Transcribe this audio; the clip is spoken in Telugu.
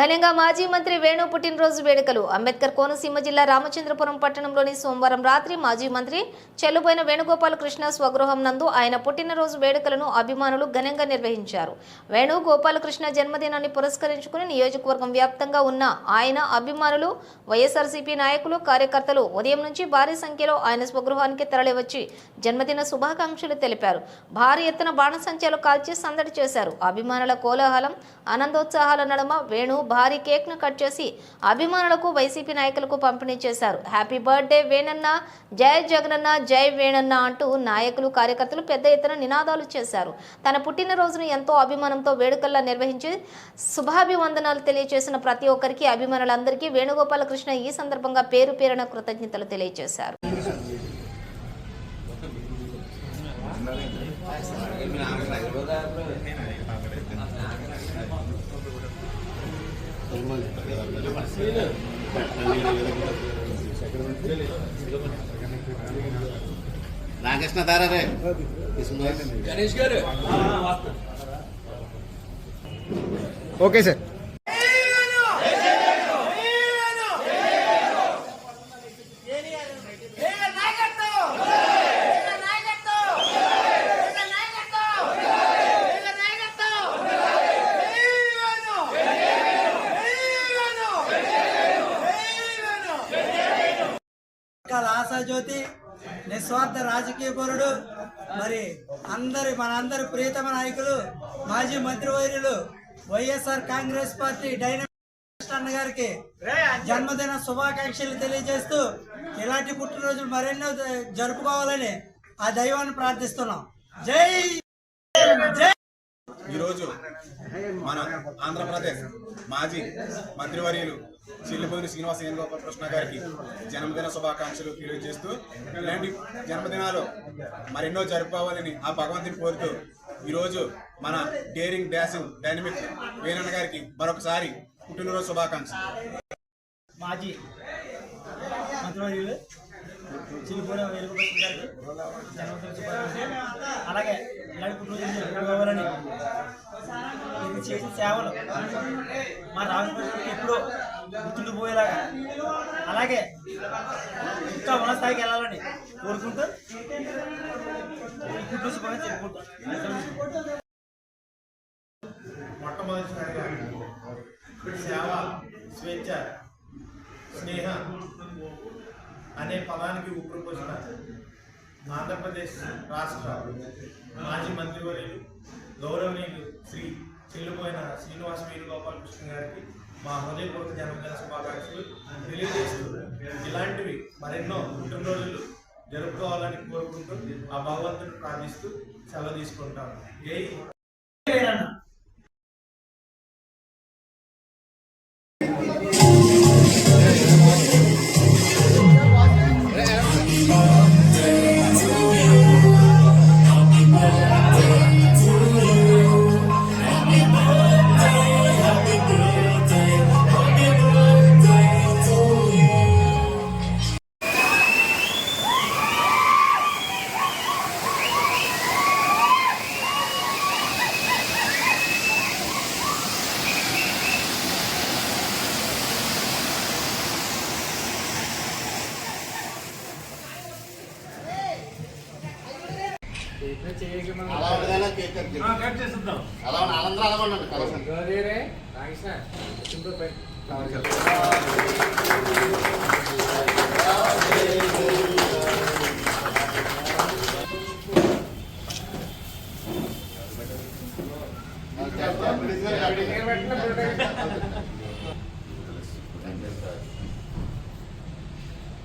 ఘనంగా మాజీ మంత్రి వేణు పుట్టినరోజు వేడుకలు. అంబేద్కర్ కోనసీమ జిల్లా రామచంద్రపురం పట్టణంలోని సోమవారం రాత్రి మాజీ మంత్రి చెల్లుబోయిన వేణుగోపాల కృష్ణ స్వగృహం నందు ఆయన పుట్టినరోజు వేడుకలను అభిమానులు ఘనంగా నిర్వహించారు. వేణు గోపాలకృష్ణ జన్మదినాన్ని పురస్కరించుకుని నియోజకవర్గం వ్యాప్తంగా ఉన్న ఆయన అభిమానులు వైఎస్ఆర్సీపీ నాయకులు కార్యకర్తలు ఉదయం నుంచి భారీ సంఖ్యలో ఆయన స్వగృహానికి తరలివచ్చి జన్మదిన శుభాకాంక్షలు తెలిపారు. భారీ ఎత్తున బాణసంచాలు కాల్చి సందడి చేశారు. అభిమానుల కోలాహలం ఆనందోత్సాహాల నడుమ వేణు భారీ కేక్ను కట్ చేసి అభిమానులకు వైసీపీ నాయకులకు పంపిణీ చేశారు. హ్యాపీ బర్త్డే వేణన్న జై జగనన్న జై వేణన్న అంటూ నాయకులు కార్యకర్తలు పెద్ద ఎత్తున నినాదాలు చేశారు. తన పుట్టినరోజును ఎంతో అభిమానంతో వేడుకల్లా నిర్వహించి శుభాభివందనాలు తెలియజేసిన ప్రతి ఒక్కరికి అభిమానులందరికీ వేణుగోపాలకృష్ణ ఈ సందర్భంగా పేరు పేరున కృతజ్ఞతలు తెలియజేశారు రామకృష్ణ దారే గణేష్ గారు. Okay sir. ఆశాజ్యోతి నిస్వార్థ రాజకీయ పరుడు మరి అందరి మనందరి ప్రియతమ నాయకులు మాజీ మంత్రివర్యులు వైఎస్ఆర్ కాంగ్రెస్ పార్టీ డైనమిక్ అన్న గారికి జన్మదిన శుభాకాంక్షలు తెలియజేస్తూ ఇలాంటి పుట్టినరోజులు మరెన్నో జరుపుకోవాలని ఆ దైవాన్ని ప్రార్థిస్తున్నాం. జై జై ఈరోజు మన ఆంధ్రప్రదేశ్ మాజీ మంత్రివర్యులు చిల్లిపోయిన శ్రీనివాస వేణుగోపాలకృష్ణ గారికి జన్మదిన శుభాకాంక్షలు తెలియజేస్తూ ఇలాంటి జన్మదినాలు మరెన్నో జరుపుకోవాలని ఆ భగవంతుని కోరుతూ ఈరోజు మన డేరింగ్ డాషింగ్ డైనమిక్ వేణన్న గారికి మరొకసారి పుట్టినరోజు శుభాకాంక్షలు. మాజీ మంత్రివర్యులు చిన్నపూడి వేలుగుపతి గారికి జన్మదిన అలాగే ఇలాంటి పుట్టినరోజు జరుపుకోవాలని ఇది చేసిన సేవలు. మా రాష్ట్ర ఎప్పుడో గుర్తుండిపోయేలాగా అలాగే ఇంకా ఉన్న స్థాయికి వెళ్ళాలని కోరుకుంటూ ఈ పుట్టినరోజు శుభాకాంక్షలు చెప్పుకుంటాం. మొట్టమొదటిసారిగా సేవ స్వేచ్ఛ స్నేహ అనే పదానికి ఊపిరిపోసిన ఆంధ్రప్రదేశ్ రాష్ట్ర మాజీ మంత్రివర్యులు గౌరవనీయులు శ్రీ చెల్లిపోయిన శ్రీనివాస వేణుగోపాలకృష్ణ గారికి మా హృదయపూర్వక జన్మదిన శుభాకాంక్షలు తెలియజేస్తూ ఇలాంటివి మరెన్నో పుట్టినరోజులు జరుపుకోవాలని కోరుకుంటూ ఆ భగవంతుని ప్రార్థిస్తూ సెలవు తీసుకుంటాను జై అలా ఉండగానే కేక్ కట్ చేద్దాం. అలా ఉండి వాళ్ళందరూ అలా ఉండండి కలిసి